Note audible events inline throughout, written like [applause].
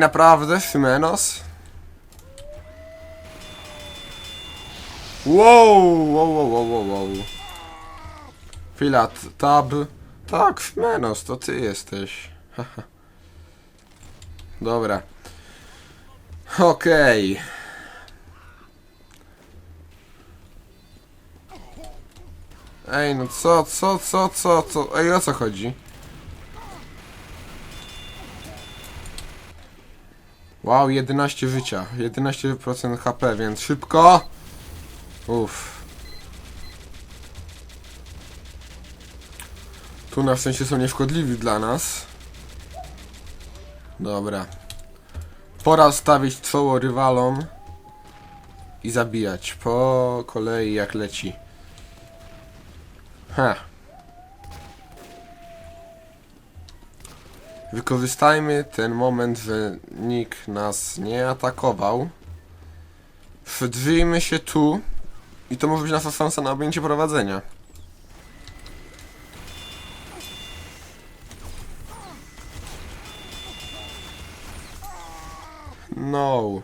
naprawdę, Szymenos? Wow, wow, wow, wow, wow, wow. Chwila, t- tab. Tak, Szymenos, to ty jesteś. Dobra. Okej. Ej, no co, co, co, co, co? Ej, o co chodzi? Wow, 11 życia, 11% HP, więc szybko! Uff. Tu na szczęście są nieszkodliwi dla nas. Dobra. Pora stawić czoło rywalom i zabijać po kolei jak leci. Ha. Wykorzystajmy ten moment, że nikt nas nie atakował. Przedrzyjmy się tu i to może być nasza szansa na objęcie prowadzenia. No.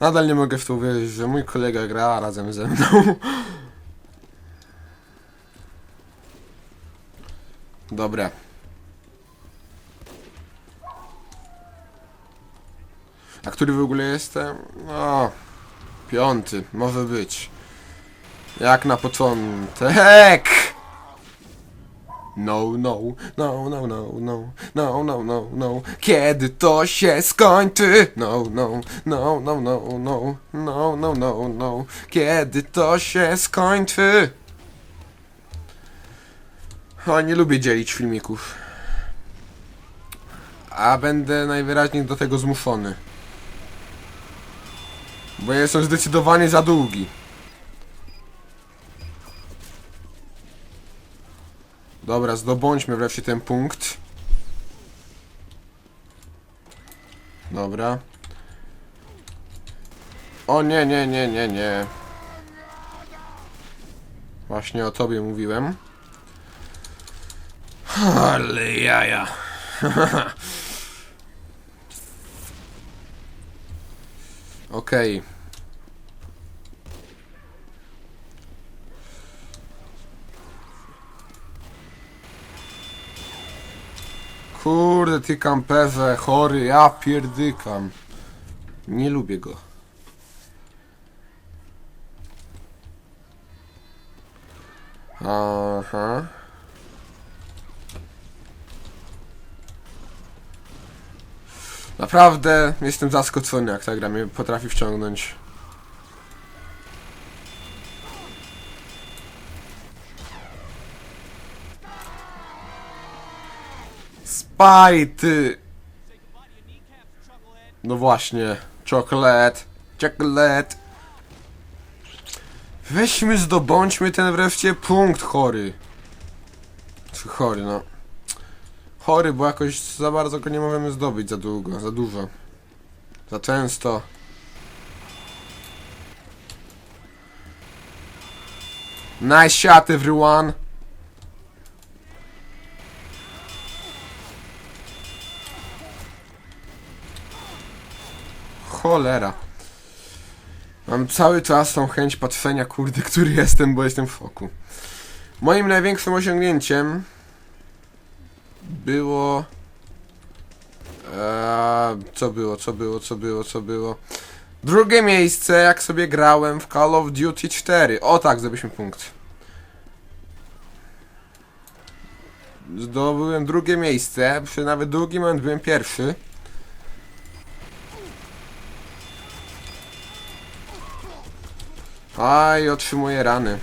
Nadal nie mogę w to uwierzyć, że mój kolega gra razem ze mną. [laughs] Dobra. A który w ogóle jestem? No, piąty, może być. Jak na początek. No, no, no, no, no, no, no, no, no, no. Kiedy to się skończy? No, no, no, no, no, no, no, no, no, no. Kiedy to się skończy? O, nie lubię dzielić filmików. A będę najwyraźniej do tego zmuszony. Bo jestem zdecydowanie za długi. Dobra, zdobądźmy wreszcie ten punkt. Dobra. O nie, nie, nie, nie, nie. Właśnie o tobie mówiłem. Ale jaja. [laughs] Okej. Kurde, ty kamperze, chory, ja pierdykam. Nie lubię go. Aha. Naprawdę jestem zaskoczony, jak ta gra mnie potrafi wciągnąć. Spaj, ty! No właśnie, czokolet, czokolet. Weźmy, zdobądźmy ten wreszcie punkt, chory. Czy chory, no. Chory, bo jakoś za bardzo go nie możemy zdobyć za długo, za dużo. Za często. Nice shot, everyone! Cholera. Mam cały czas tą chęć patrzenia, kurde, który jestem, bo jestem w szoku. Moim największym osiągnięciem było... Eee, co było, co było, co było, co było? Drugie miejsce, jak sobie grałem w Call of Duty 4. O tak, zdobyliśmy punkt. Zdobyłem drugie miejsce, przy nawet drugim moment byłem pierwszy. Aj, otrzymuję rany.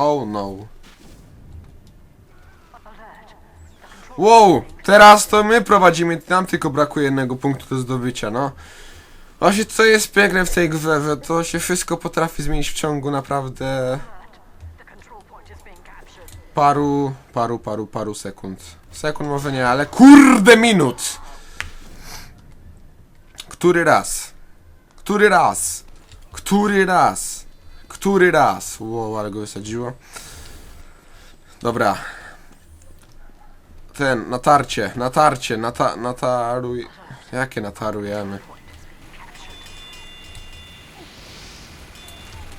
Oh no. Wow, teraz to my prowadzimy, nam tylko brakuje jednego punktu do zdobycia, no. Właśnie co jest piękne w tej grze, że to się wszystko potrafi zmienić w ciągu naprawdę paru, paru, paru, paru sekund. Sekund może nie, ale kurde minut! Który raz? Który raz? Który raz? Który raz? Wow, ale go wysadziło. Dobra. Ten, natarcie, natarcie, nata, nataruj... Jakie natarujemy?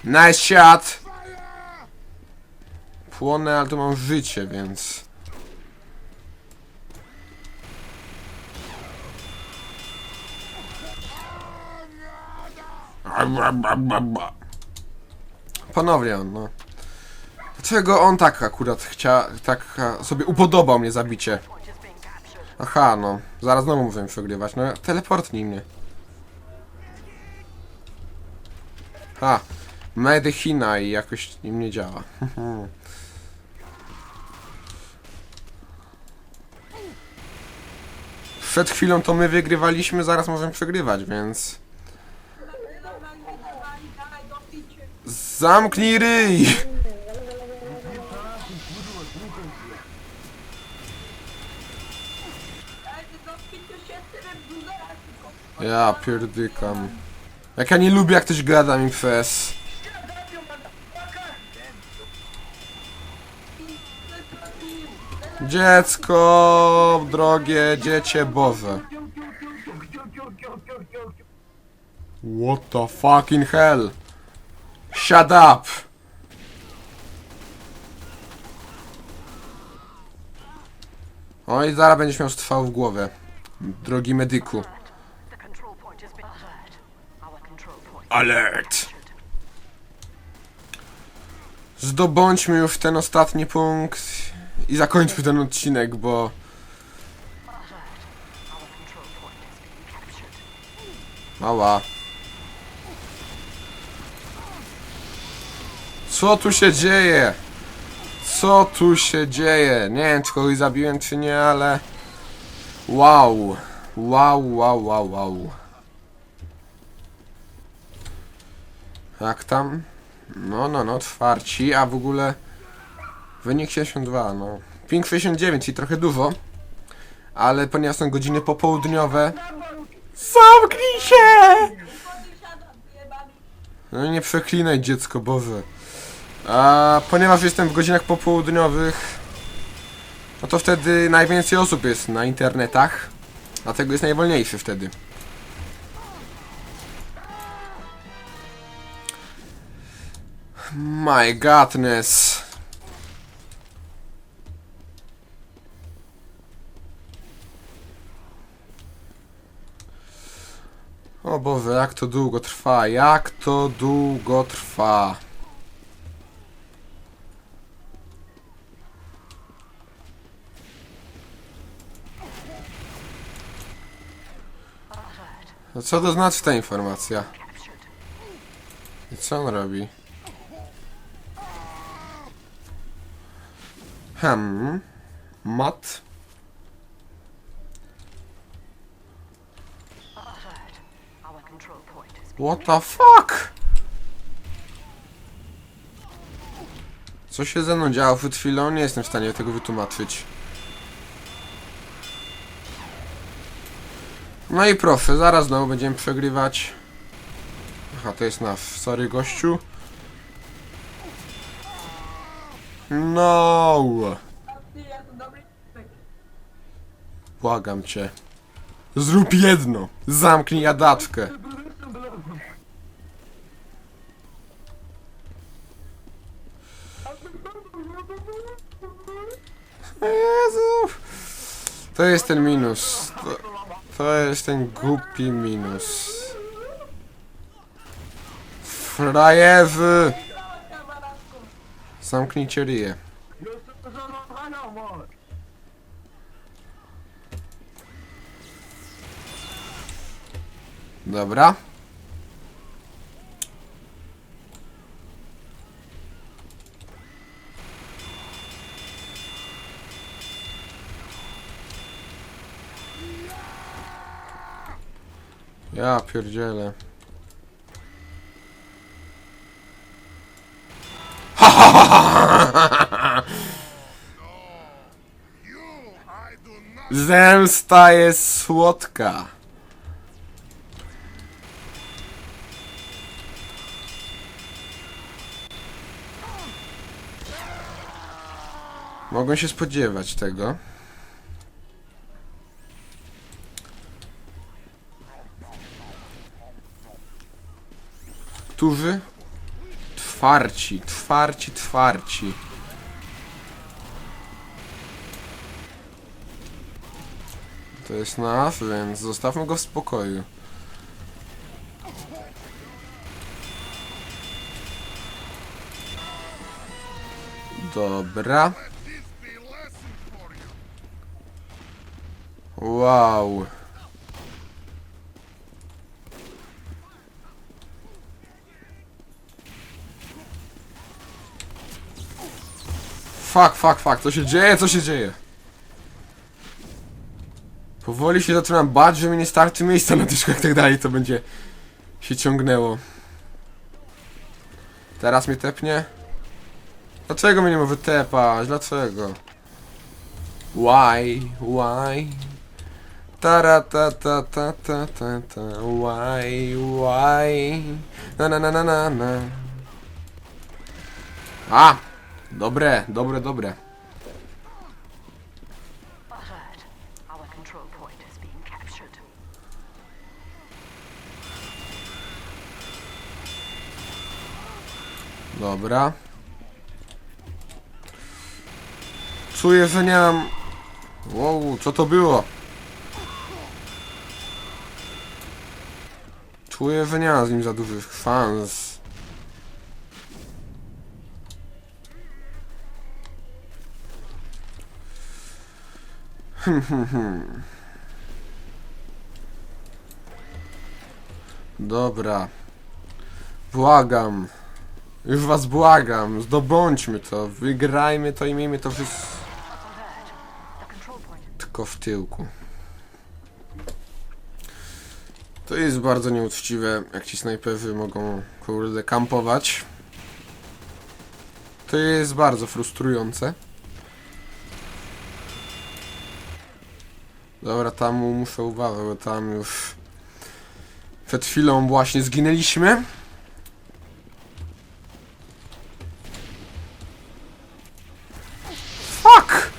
Nice shot! Płonę, ale to mam życie, więc... Ponownie on, no. Dlaczego on tak akurat chciał, tak e, sobie upodobał mnie zabicie? Aha, no. Zaraz znowu możemy przegrywać. No, teleportnij mnie. Ha. Medychina i jakoś nim nie działa. [laughs] Przed chwilą to my wygrywaliśmy, zaraz możemy przegrywać, więc... Zamknij ryj! Ja pierdykam. Jak ja nie lubię jak ktoś gada mi przez... Dziecko, drogie dziecię Boże. What the fucking hell? Shut up! Oj, zaraz będziesz miał strzał w głowę. Drogi medyku. Alert. Zdobądźmy już ten ostatni punkt i zakończmy ten odcinek, bo mała. Co tu się dzieje? Co tu się dzieje? Nie wiem, czy kogoś zabiłem, czy nie, ale... Wow. Wow, wow, wow, wow. Jak tam? No, no, no, czwarci, a w ogóle... Wynik 62, no. Ping 69 i trochę dużo. Ale ponieważ są godziny popołudniowe... Zamknij się! No nie przeklinaj dziecko, Boże. A ponieważ jestem w godzinach popołudniowych, no to wtedy najwięcej osób jest na internetach, dlatego jest najwolniejszy wtedy. My godness. O Boże, jak to długo trwa, jak to długo trwa. No co to znaczy ta informacja? I co on robi? Hmm. Mat. What the fuck? Co się ze mną działo przed chwilą? Nie jestem w stanie tego wytłumaczyć. No i proszę, zaraz znowu będziemy przegrywać. Aha, to jest nasz. Sorry, gościu. No. Błagam cię. Zrób jedno. Zamknij jadaczkę. Jezu. To jest ten minus. To, to jest ten głupi minus. Frajerzy! Zamknijcie ryje. Dobra. Ja pierdzielę. [laughs] Zemsta jest słodka. Mogłem się spodziewać tego. Którzy? Twarci, twarci, twarci. To jest nasz, więc zostawmy go w spokoju. Dobra. Wow. Fuck, fuck, fuck, co się dzieje, co się dzieje? Powoli się zaczynam bać, że mi nie starczy miejsca na dyszku, jak tak dalej to będzie się ciągnęło. Teraz mnie tepnie? Dlaczego mnie nie może tepać? Dlaczego? Why? Why? Tara ta ta ta ta ta ta Why? Why? Na na na na na na A! Dobre, dobre, dobre. Dobra. Czuję, że nie mam... Wow, co to było? Czuję, że nie mam z nim za dużych szans. Hmm. [laughs] Dobra. Błagam. Już was błagam, zdobądźmy to, wygrajmy to i miejmy to wszystko tylko w tyłku. To jest bardzo nieuczciwe, jak ci snajperzy mogą kurde kampować. To jest bardzo frustrujące. Dobra, tam muszę uważać, bo tam już przed chwilą właśnie zginęliśmy. Fuck!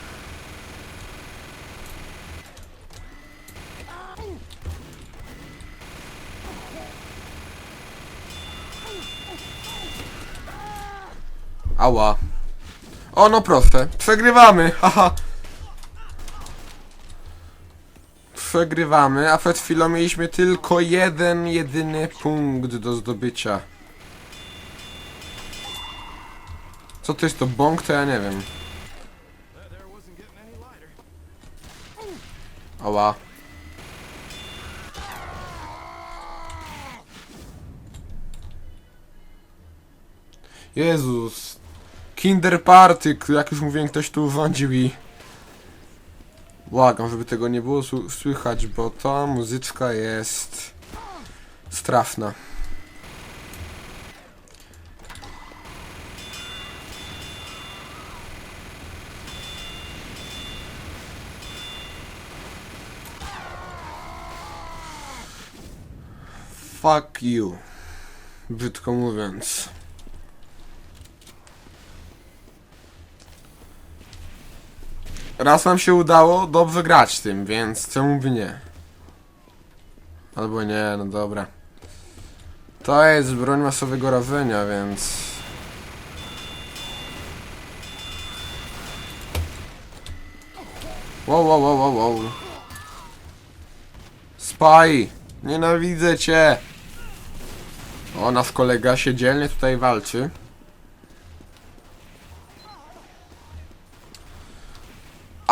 Ała. O, no proszę. Przegrywamy, [laughs] haha. Przegrywamy, a przed chwilą mieliśmy tylko jeden, jedyny punkt do zdobycia. Co to jest to bąk, to ja nie wiem. Ała. Jezus. Kinder Party, jak już mówiłem, ktoś tu urządził i... Błagam, żeby tego nie było słychać, bo ta muzyczka jest... straszna. Fuck you. Brzydko mówiąc. Raz nam się udało dobrze grać tym, więc czemu by nie? Albo nie, no dobra. To jest broń masowego rażenia, więc... Wow, wow, wow, wow, wow. Spy! Nienawidzę cię! O, nasz kolega się dzielnie tutaj walczy.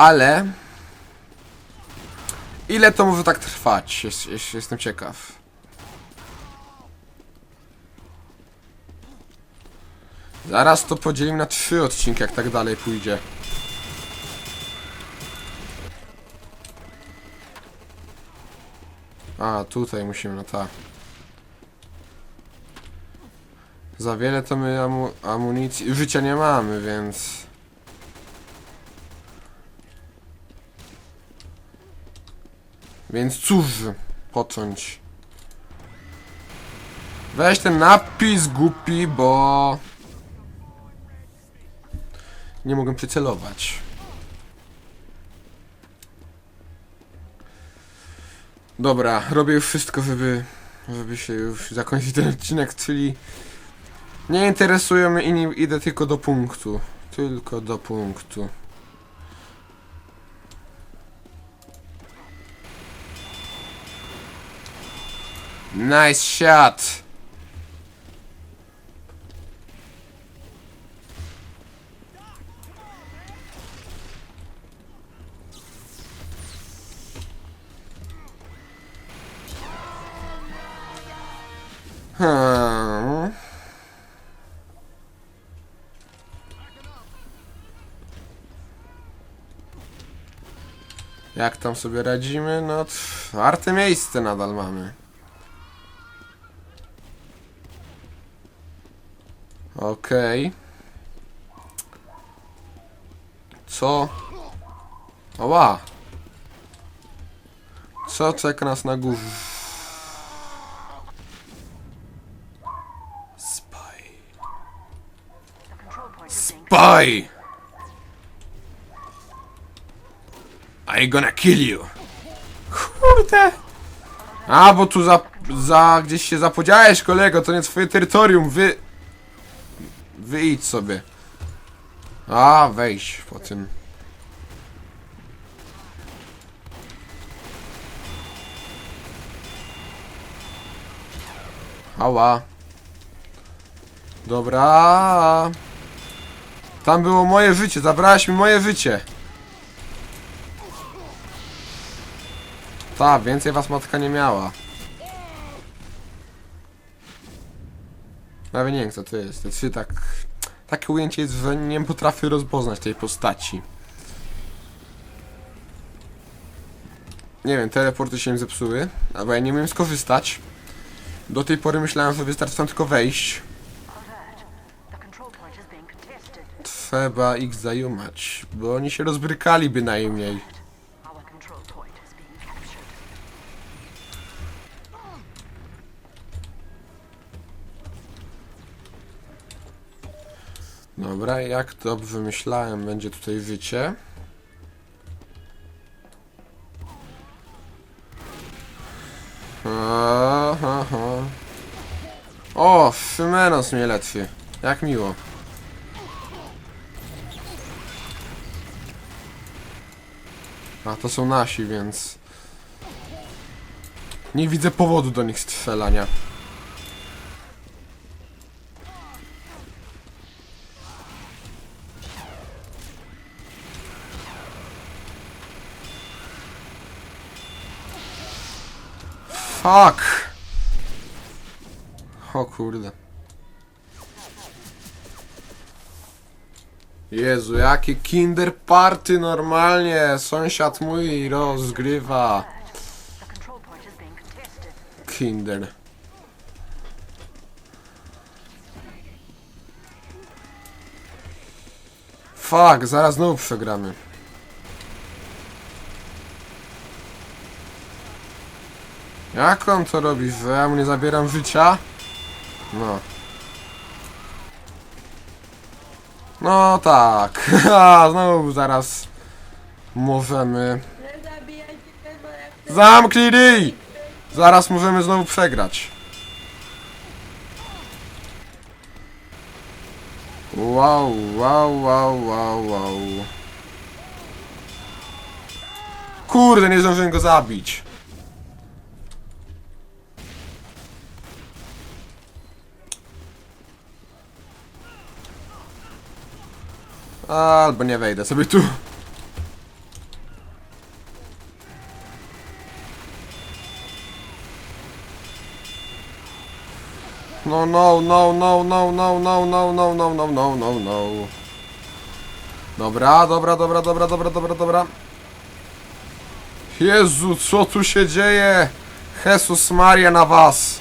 Ale... Ile to może tak trwać? Jest, jest, jestem ciekaw. Zaraz to podzielimy na trzy odcinki, jak tak dalej pójdzie. A, tutaj musimy, no tak. Za wiele to my amu amunicji... Życia nie mamy, więc... Więc cóż, począć. Weź ten napis głupi, bo... Nie mogę przycelować. Dobra, robię już wszystko, żeby, żeby się już zakończyć ten odcinek, czyli nie interesują mnie nie idę tylko do punktu. Tylko do punktu. Nice shot! Hmm. Jak tam sobie radzimy? No, czwarte miejsce nadal mamy. Okej. Co? Oła! Co czeka nas na górze? Spy. Spy! I gonna kill you. Kurde! A, bo tu za, za gdzieś się zapodziałeś, kolego, to nie twoje terytorium, wy... Wyjdź sobie. A, wejdź po tym. Ała. Dobra. Tam było moje życie, zabrałaś mi moje życie. Tak, więcej was matka nie miała. Nawet nie wiem co to jest. To jest tak... Takie ujęcie jest, że nie potrafię rozpoznać tej postaci. Nie wiem, teleporty się im zepsuły, albo ja nie umiem skorzystać. Do tej pory myślałem, że wystarczy tam tylko wejść. Trzeba ich zajumać, bo oni się rozbrykali bynajmniej. Dobra, jak dobrze myślałem, będzie tutaj aha. O, Szymenos mnie letwi. Jak miło. A, to są nasi, więc... Nie widzę powodu do nich strzelania. Fuck! O kurde. Jezu, jakie kinder party normalnie! Sąsiad mój rozgrywa. Kinder. Fuck, zaraz znowu przegramy. Jak on to robi, że ja mu nie zabieram życia? No. No tak. [laughs] Znowu zaraz możemy... Zamknij! Zaraz możemy znowu przegrać. Wow, wow, wow, wow, wow. Kurde, nie zdążyłem go zabić. Albo nie wejdę sobie tu. No, no, no, no, no, no, no, no, no, no, no, no, no, no. Dobra, dobra, dobra, dobra, dobra, dobra, dobra. Jezu, co tu się dzieje? Jesus Maria na was.